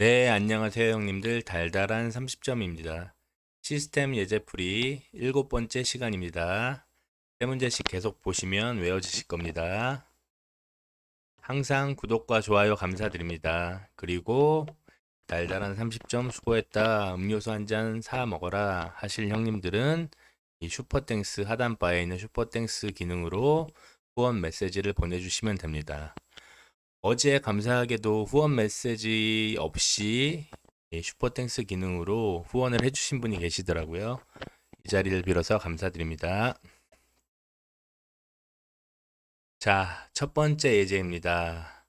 네, 안녕하세요, 형님들. 달달한 30점입니다. 시스템 예제풀이 일곱 번째 시간입니다. 세 문제씩 계속 보시면 외워지실 겁니다. 항상 구독과 좋아요 감사드립니다. 그리고 달달한 30점 수고했다. 음료수 한 잔 사 먹어라 하실 형님들은 이 슈퍼땡스 하단바에 있는 슈퍼땡스 기능으로 후원 메시지를 보내주시면 됩니다. 어제 감사하게도 후원 메시지 없이 이 슈퍼땡스 기능으로 후원을 해주신 분이 계시더라고요. 이 자리를 빌어서 감사드립니다. 자, 첫 번째 예제입니다.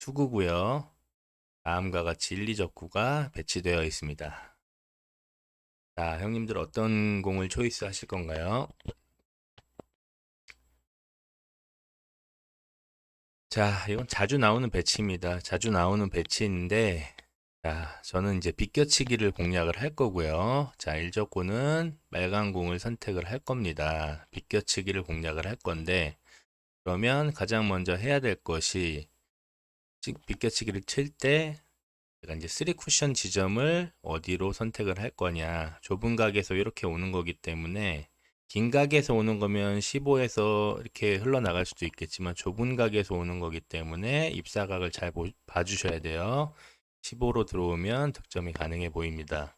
수구고요. 다음과 같이 1, 2적구가 배치되어 있습니다. 자, 형님들 어떤 공을 초이스 하실 건가요? 자, 이건 자주 나오는 배치입니다. 자주 나오는 배치인데, 자, 저는 이제 비껴치기를 공략을 할 거고요. 자, 1적구는 빨간 공을 선택을 할 겁니다. 비껴치기를 공략을 할 건데, 그러면 가장 먼저 해야 될 것이, 즉, 비껴치기를 칠 때, 제가 이제 3 쿠션 지점을 어디로 선택을 할 거냐. 좁은 각에서 이렇게 오는 거기 때문에, 긴 각에서 오는 거면 15에서 이렇게 흘러나갈 수도 있겠지만 좁은 각에서 오는 거기 때문에 입사각을 잘 보- 봐주셔야 돼요. 15로 들어오면 득점이 가능해 보입니다.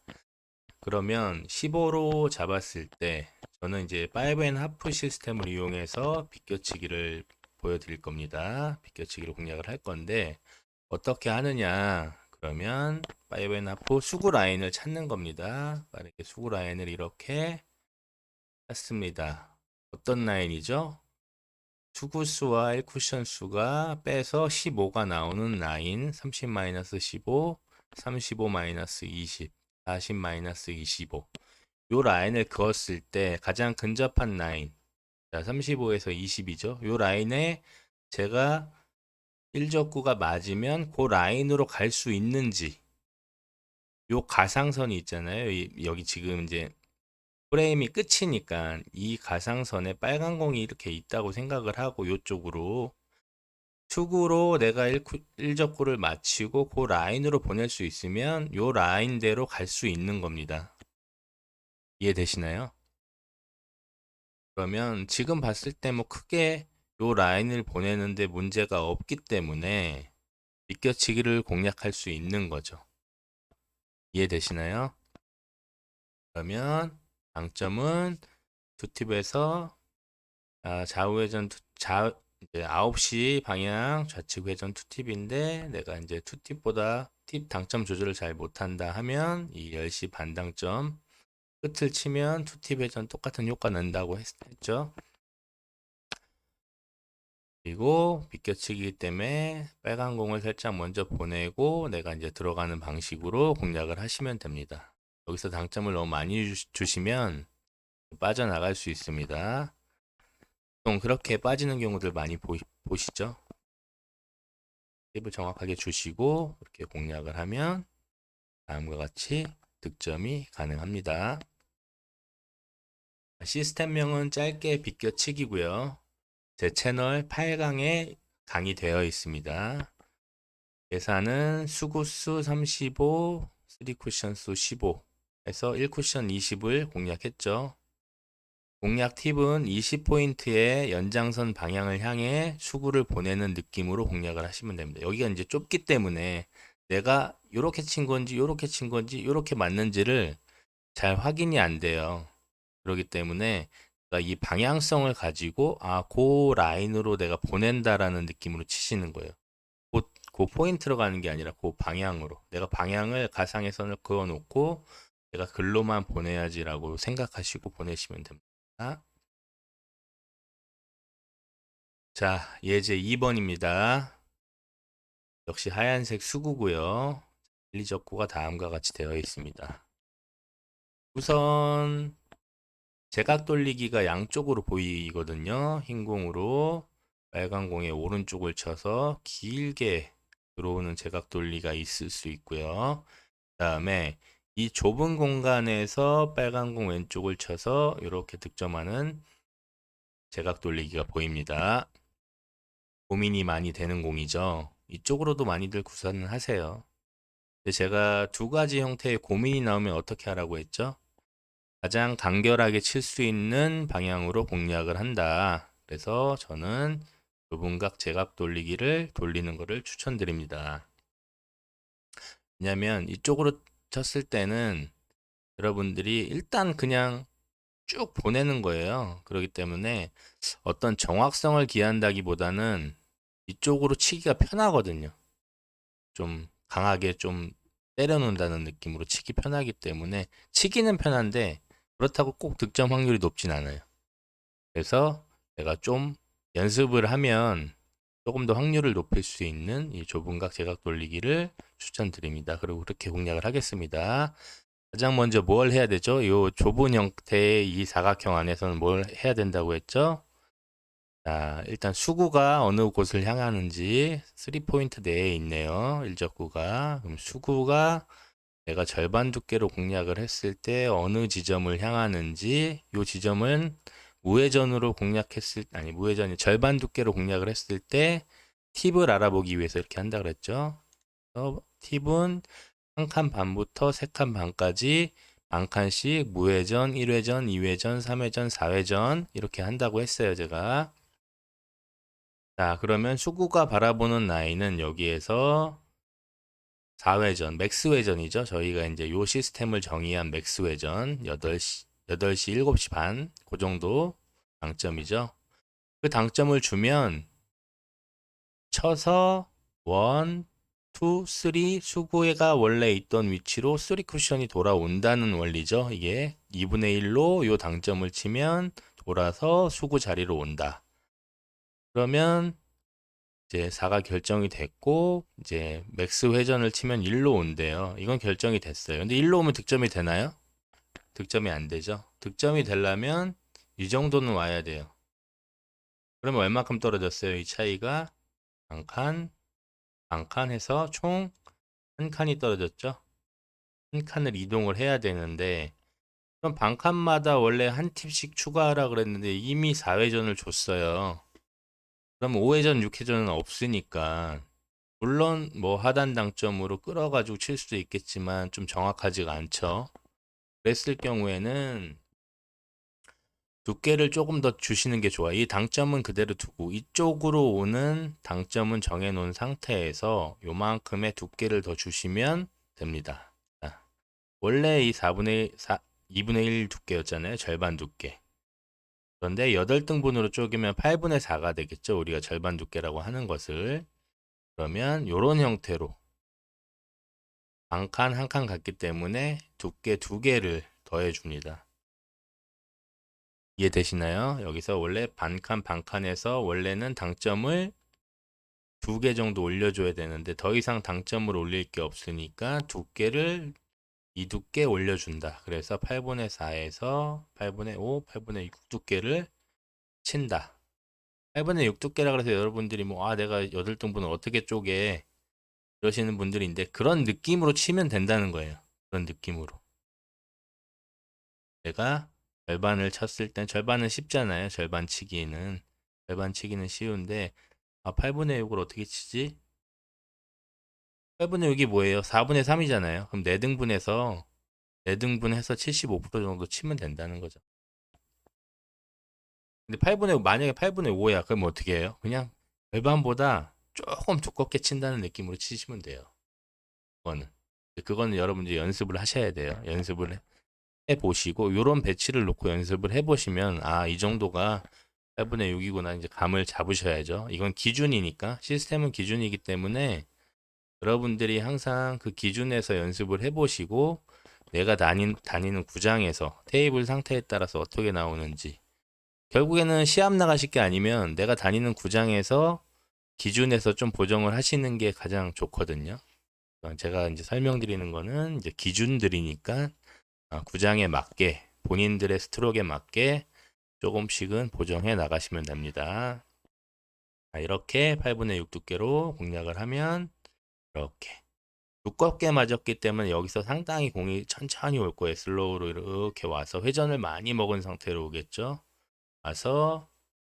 그러면 15로 잡았을 때 저는 이제 5앤 하프 시스템을 이용해서 비껴치기를 보여드릴 겁니다. 비껴치기를 공략을 할 건데 어떻게 하느냐 그러면 5앤 하프 수구 라인을 찾는 겁니다. 빠르게 수구 라인을 이렇게 찾습니다. 어떤 라인이죠? 투구 수와 1쿠션 수가 빼서 15가 나오는 라인 30-15, 35-20, 40-25. 요 라인을 그었을 때 가장 근접한 라인 자, 35에서 20이죠. 요 라인에 제가 1적구가 맞으면 그 라인으로 갈 수 있는지 요 가상선이 있잖아요. 이- 여기 지금 이제 프레임이 끝이니까 이 가상선에 빨간 공이 이렇게 있다고 생각을 하고 이쪽으로 축으로 내가 1, 1적구를 마치고 그 라인으로 보낼 수 있으면 요 라인대로 갈 수 있는 겁니다. 이해되시나요? 그러면 지금 봤을 때 뭐 크게 요 라인을 보내는데 문제가 없기 때문에 비껴치기를 공략할 수 있는 거죠. 이해되시나요? 그러면 장점은 투팁에서 아, 좌우 회전 투, 좌 이제 9시 방향 좌측 회전 투팁인데 내가 이제 투팁보다 팁 당점 조절을 잘 못한다 하면 이 10시 반 당점 끝을 치면 투팁 회전 똑같은 효과 난다고 했, 했죠. 그리고 비껴치기 때문에 빨간 공을 살짝 먼저 보내고 내가 이제 들어가는 방식으로 공략을 하시면 됩니다. 여기서 당점을 너무 많이 주- 주시면 빠져나갈 수 있습니다. 보통 그렇게 빠지는 경우들 많이 보, 보시죠? 팁을 정확하게 주시고 이렇게 공략을 하면 다음과 같이 득점이 가능합니다. 시스템명은 짧게 비껴치기고요. 제 채널 8강에 강의되어 있습니다. 계산은 수구수 35, 3쿠션 수 15 해서 1쿠션 20을 공략했죠. 공략 팁은 20포인트의 연장선 방향을 향해 수구를 보내는 느낌으로 공략을 하시면 됩니다. 여기가 이제 좁기 때문에 내가 이렇게 친 건지 이렇게 친 건지 이렇게 맞는지를 잘 확인이 안 돼요. 그렇기 때문에 이 방향성을 가지고 아, 그 라인으로 내가 보낸다라는 느낌으로 치시는 거예요. 그, 그 포인트로 가는 게 아니라 그 방향으로. 내가 방향을 선을 그어 놓고 내가 글로만 보내야지라고 생각하시고 보내시면 됩니다. 자, 예제 2번입니다. 역시 하얀색 수구고요. 1, 2적구가 다음과 같이 되어 있습니다. 우선 제각 돌리기가 양쪽으로 보이거든요. 흰 공으로 빨간 공의 오른쪽을 쳐서 길게 들어오는 제각 돌리가 있을 수 있고요. 그 다음에 이 좁은 공간에서 빨간 공 왼쪽을 쳐서 이렇게 득점하는 제각 돌리기가 보입니다. 고민이 많이 되는 공이죠. 이쪽으로도 많이들 구사는 하세요. 제가 두 가지 형태의 고민이 나오면 어떻게 하라고 했죠? 가장 간결하게 칠 수 있는 방향으로 공략을 한다. 그래서 저는 좁은 각 제각 돌리기를 돌리는 것을 추천드립니다. 왜냐면 이쪽으로 쳤을 때는 여러분들이 일단 그냥 쭉 보내는 거예요. 그렇기 때문에 어떤 정확성을 기한다기보다는 이쪽으로 치기가 편하거든요. 좀 강하게 좀 때려놓는다는 느낌으로 치기 편하기 때문에 치기는 편한데 그렇다고 꼭 득점 확률이 높진 않아요. 그래서 제가 좀 연습을 하면 조금 더 확률을 높일 수 있는 이 좁은 각 제각 돌리기를 추천드립니다. 그리고 그렇게 공략을 하겠습니다. 가장 먼저 뭘 해야 되죠? 이 좁은 형태의 이 사각형 안에서는 뭘 해야 된다고 했죠? 자, 일단 수구가 어느 곳을 향하는지 3포인트 내에 있네요. 일적구가. 그럼 수구가 내가 절반 두께로 공략을 했을 때 어느 지점을 향하는지 이 지점은 우회전으로 공략했을 아니 우회전이 절반 두께로 공략을 했을 때 팁을 알아보기 위해서 이렇게 한다 그랬죠. 팁은 한 칸 반부터 세 칸 반까지 반 칸씩 무회전, 1회전, 2회전, 3회전, 4회전 이렇게 한다고 했어요, 제가. 자, 그러면 수구가 바라보는 라인은 여기에서 4회전, 맥스 회전이죠. 저희가 이제 요 시스템을 정의한 맥스 회전 8시 8시, 7시 반, 그 정도 당점이죠. 그 당점을 주면 쳐서 1, 2, 3 수구가 원래 있던 위치로 3 쿠션이 돌아온다는 원리죠. 이게 2분의 1로 요 당점을 치면 돌아서 수구 자리로 온다. 그러면 이제 4가 결정이 됐고 이제 맥스 회전을 치면 1로 온대요. 이건 결정이 됐어요. 근데 1로 오면 득점이 되나요? 득점이 안 되죠. 득점이 되려면 이 정도는 와야 돼요. 그러면 얼마큼 떨어졌어요? 이 차이가 한 칸, 반 칸 해서 총 한 칸이 떨어졌죠. 한 칸을 이동을 해야 되는데 그럼 반 칸마다 원래 한 팁씩 추가하라 그랬는데 이미 4회전을 줬어요. 그럼 5회전, 6회전은 없으니까 물론 뭐 하단 당점으로 끌어가지고 칠 수도 있겠지만 좀 정확하지가 않죠. 그랬을 경우에는 두께를 조금 더 주시는 게 좋아요. 이 당점은 그대로 두고 이쪽으로 오는 당점은 정해 놓은 상태에서 요만큼의 두께를 더 주시면 됩니다. 자, 원래 이 4분의 4, 2분의 1 두께였잖아요. 절반 두께. 그런데 8등분으로 쪼개면 8분의 4가 되겠죠. 우리가 절반 두께라고 하는 것을. 그러면 요런 형태로 반칸 한 칸 같기 때문에 두께 두 개를 더해 줍니다. 이해되시나요? 여기서 원래 반칸 반칸에서 원래는 당점을 두 개 정도 올려줘야 되는데 더 이상 당점을 올릴 게 없으니까 두께를 이 두께 올려준다. 그래서 8분의 4에서 8분의 5, 8분의 6 두께를 친다. 8분의 6 두께라 그래서 여러분들이 뭐, 아, 내가 8등분을 어떻게 쪼개. 그러시는 분들인데 그런 느낌으로 치면 된다는 거예요. 그런 느낌으로. 내가 절반을 쳤을 땐 절반은 쉽잖아요. 절반 치기는. 절반 치기는 쉬운데 아, 8분의 6을 어떻게 치지? 8분의 6이 뭐예요? 4분의 3이잖아요. 그럼 4등분해서 4등분해서 75% 정도 치면 된다는 거죠. 근데 8분의 5, 만약에 8분의 5야. 그럼 어떻게 해요? 그냥 절반보다 조금 두껍게 친다는 느낌으로 치시면 돼요. 그거는. 그거는 여러분들이 연습을 하셔야 돼요. 연습을 해. 해보시고 이런 배치를 놓고 연습을 해 보시면 아 이 정도가 8분의 6이구나 이제 감을 잡으셔야죠. 이건 기준이니까 시스템은 기준이기 때문에 여러분들이 항상 그 기준에서 연습을 해보시고 내가 다닌, 다니는 구장에서 테이블 상태에 따라서 어떻게 나오는지 결국에는 시합 나가실 게 아니면 내가 다니는 구장에서 기준에서 좀 보정을 하시는 게 가장 좋거든요. 제가 이제 설명드리는 거는 이제 기준들이니까 아, 구장에 맞게 본인들의 스트로크에 맞게 조금씩은 보정해 나가시면 됩니다. 이렇게 8분의 6 두께로 공략을 하면 이렇게 두껍게 맞았기 때문에 여기서 상당히 공이 천천히 올 거예요. 슬로우로 이렇게 와서 회전을 많이 먹은 상태로 오겠죠. 와서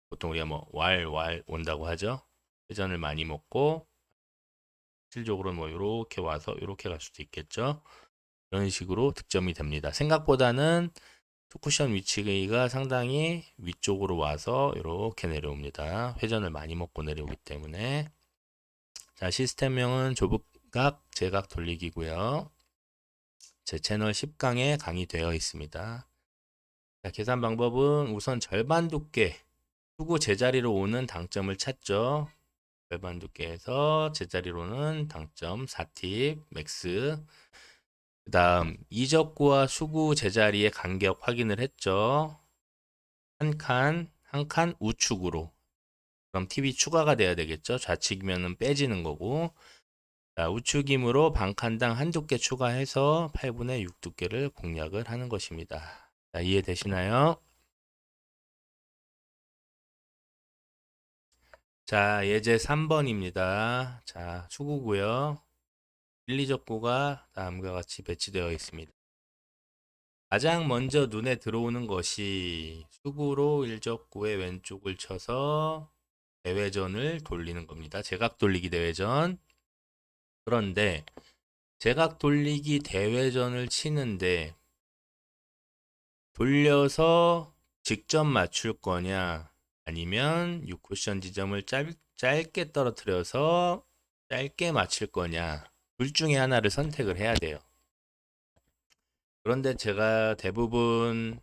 보통 우리가 뭐 왈, 왈 온다고 하죠. 회전을 많이 먹고 실질적으로 뭐 이렇게 와서 이렇게 갈 수도 있겠죠. 이런 식으로 득점이 됩니다. 생각보다는 투쿠션 위치가 상당히 위쪽으로 와서 이렇게 내려옵니다. 회전을 많이 먹고 내려오기 때문에 자 시스템명은 조북각 제각 돌리기고요. 제 채널 10강에 강의되어 있습니다. 자, 계산 방법은 우선 절반 두께 후구 제자리로 오는 당점을 찾죠. 절반 두께에서 제자리로는 당점 4팁 맥스 그 다음 이적구와 수구 제자리의 간격 확인을 했죠. 한 칸, 한 칸 우측으로. 그럼 팁이 추가가 돼야 되겠죠. 좌측이면 빼지는 거고. 자, 우측이므로 반칸당 한 두께 추가해서 8분의 6 두께를 공략을 하는 것입니다. 자, 이해되시나요? 자, 예제 3번입니다. 자, 수구고요. 1, 2적구가 다음과 같이 배치되어 있습니다. 가장 먼저 눈에 들어오는 것이 수구로 1적구의 왼쪽을 쳐서 대회전을 돌리는 겁니다. 제각 돌리기 대회전. 그런데 제각 돌리기 대회전을 치는데 돌려서 직접 맞출 거냐 아니면 6쿠션 지점을 짧, 짧게 떨어뜨려서 짧게 맞출 거냐 둘 중에 하나를 선택을 해야 돼요. 그런데 제가 대부분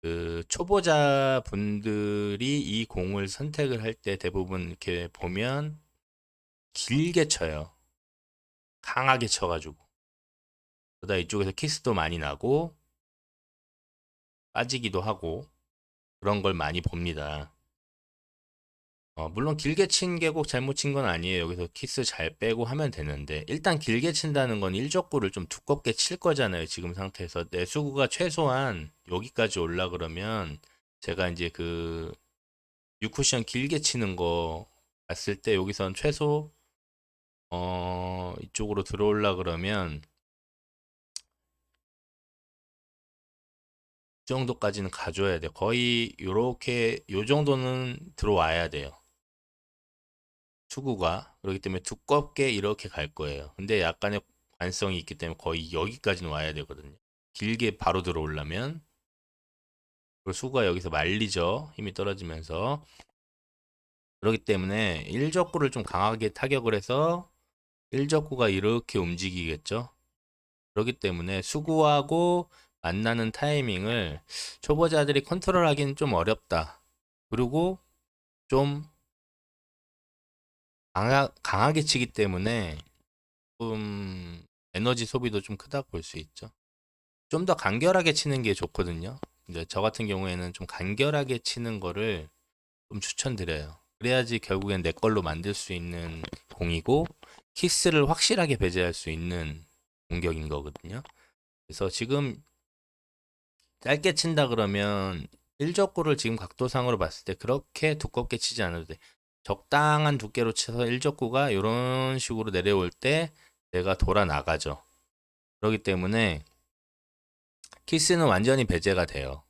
그 초보자 분들이 이 공을 선택을 할 때 대부분 이렇게 보면 길게 쳐요. 강하게 쳐가지고. 그러다 이쪽에서 키스도 많이 나고 빠지기도 하고 그런 걸 많이 봅니다. 어, 물론 길게 친 게 꼭 잘못 친 건 아니에요. 여기서 키스 잘 빼고 하면 되는데 일단 길게 친다는 건 일적구를 좀 두껍게 칠 거잖아요. 지금 상태에서 내 수구가 최소한 여기까지 올라 그러면 제가 이제 그 6쿠션 길게 치는 거 봤을 때 여기선 최소 어 이쪽으로 들어올라 그러면 정도까지는 가져야 돼요. 거의 요렇게 요 정도는 들어와야 돼요. 투구가 그렇기 때문에 두껍게 이렇게 갈 거예요. 근데 약간의 관성이 있기 때문에 거의 여기까지는 와야 되거든요. 길게 바로 들어오려면 그리고 수구가 여기서 말리죠. 힘이 떨어지면서 그렇기 때문에 1적구를 좀 강하게 타격을 해서 1적구가 이렇게 움직이겠죠. 그렇기 때문에 수구하고 만나는 타이밍을 초보자들이 컨트롤하기는 좀 어렵다. 그리고 좀 강하, 강하게 치기 때문에 좀 에너지 소비도 좀 크다고 볼수 있죠. 좀 더 간결하게 치는 게 좋거든요. 이제 저 같은 경우에는 좀 간결하게 치는 거를 좀 추천드려요. 그래야지 결국엔 내 걸로 만들 수 있는 공이고 키스를 확실하게 배제할 수 있는 공격인 거거든요. 그래서 지금 짧게 친다 그러면 1적구를 지금 각도상으로 봤을 때 그렇게 두껍게 치지 않아도 돼. 적당한 두께로 쳐서 1적구가 이런 식으로 내려올 때 내가 돌아 나가죠. 그렇기 때문에 키스는 완전히 배제가 돼요.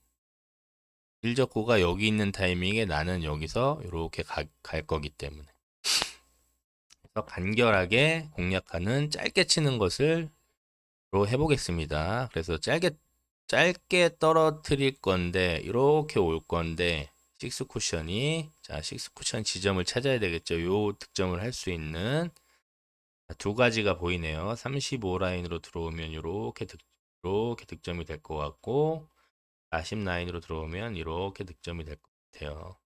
1적구가 여기 있는 타이밍에 나는 여기서 이렇게 가, 갈 거기 때문에. 그래서 간결하게 공략하는 짧게 치는 것을 로 해보겠습니다. 그래서 짧게 짧게 떨어뜨릴 건데 이렇게 올 건데 식스 쿠션이 자 식스 쿠션 지점을 찾아야 되겠죠. 요 득점을 할 수 있는 두 가지가 보이네요. 35 라인으로 들어오면 이렇게 득 이렇게 득점이 될 것 같고 40 라인으로 들어오면 이렇게 득점이 될 것 같아요.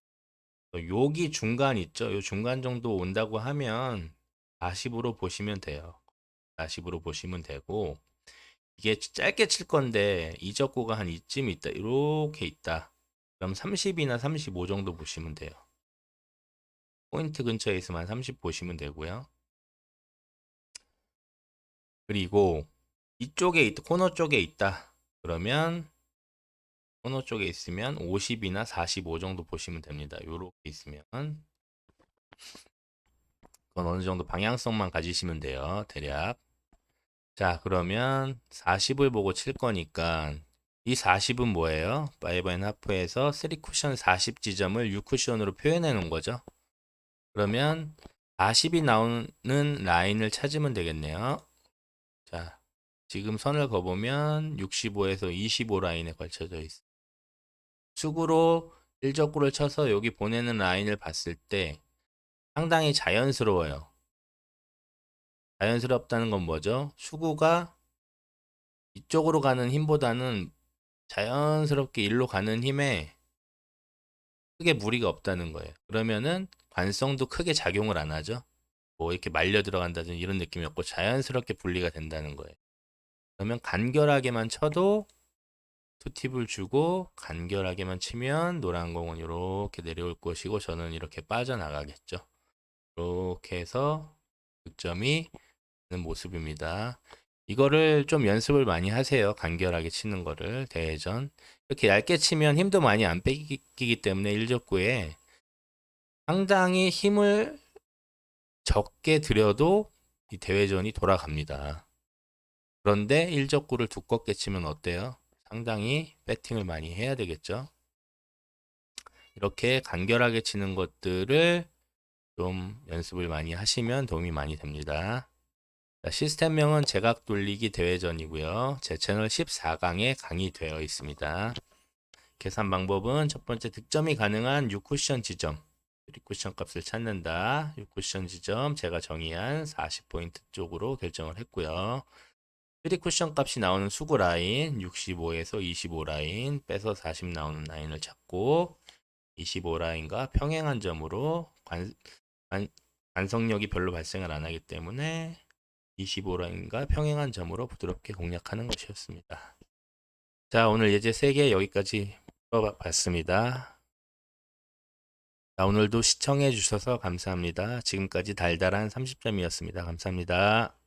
여기 중간 있죠. 요 중간 정도 온다고 하면 40으로 보시면 돼요. 40으로 보시면 되고 이게 짧게 칠 건데 이적구가 한 이쯤 있다. 이렇게 있다. 그럼 30이나 35 정도 보시면 돼요. 포인트 근처에 있으면 30 보시면 되고요. 그리고 이쪽에 있다. 코너 쪽에 있다. 그러면 코너 쪽에 있으면 50이나 45 정도 보시면 됩니다. 요렇게 있으면 그건 어느 정도 방향성만 가지시면 돼요. 대략. 자, 그러면 40을 보고 칠 거니까 이 40은 뭐예요? 5앤하프에서 3쿠션 40 지점을 6쿠션으로 표현해 놓은 거죠. 그러면 40이 나오는 라인을 찾으면 되겠네요. 자, 지금 선을 그어보면 65에서 25 라인에 걸쳐져 있어. 수구로 일적구를 쳐서 여기 보내는 라인을 봤을 때 상당히 자연스러워요. 자연스럽다는 건 뭐죠? 수구가 이쪽으로 가는 힘보다는 자연스럽게 일로 가는 힘에 크게 무리가 없다는 거예요. 그러면은 관성도 크게 작용을 안 하죠. 뭐 이렇게 말려 들어간다든지 이런 느낌이 없고 자연스럽게 분리가 된다는 거예요. 그러면 간결하게만 쳐도 투팁을 주고 간결하게만 치면 노란 공은 이렇게 내려올 것이고 저는 이렇게 빠져나가겠죠. 이렇게 해서 득점이 모습입니다. 이거를 좀 연습을 많이 하세요. 간결하게 치는 거를 대회전. 이렇게 얇게 치면 힘도 많이 안 뺏기기 때문에 1적구에 상당히 힘을 적게 들여도 이 대회전이 돌아갑니다. 그런데 1적구를 두껍게 치면 어때요? 상당히 배팅을 많이 해야 되겠죠. 이렇게 간결하게 치는 것들을 좀 연습을 많이 하시면 도움이 많이 됩니다. 자, 시스템명은 제각 돌리기 대회전이고요. 제 채널 14강에 강의되어 있습니다. 계산 방법은 첫 번째 득점이 가능한 6쿠션 지점, 3쿠션 값을 찾는다. 6쿠션 지점 제가 정의한 40포인트 쪽으로 결정을 했고요. 3쿠션 값이 나오는 수구 라인 65에서 25 라인 빼서 40 나오는 라인을 찾고 25 라인과 평행한 점으로 관, 관, 관성력이 별로 발생을 안 하기 때문에 25라인과 평행한 점으로 부드럽게 공략하는 것이었습니다. 자, 오늘 예제 3개 여기까지 풀어봤습니다. 자, 오늘도 시청해 주셔서 감사합니다. 지금까지 달달한 30점이었습니다. 감사합니다.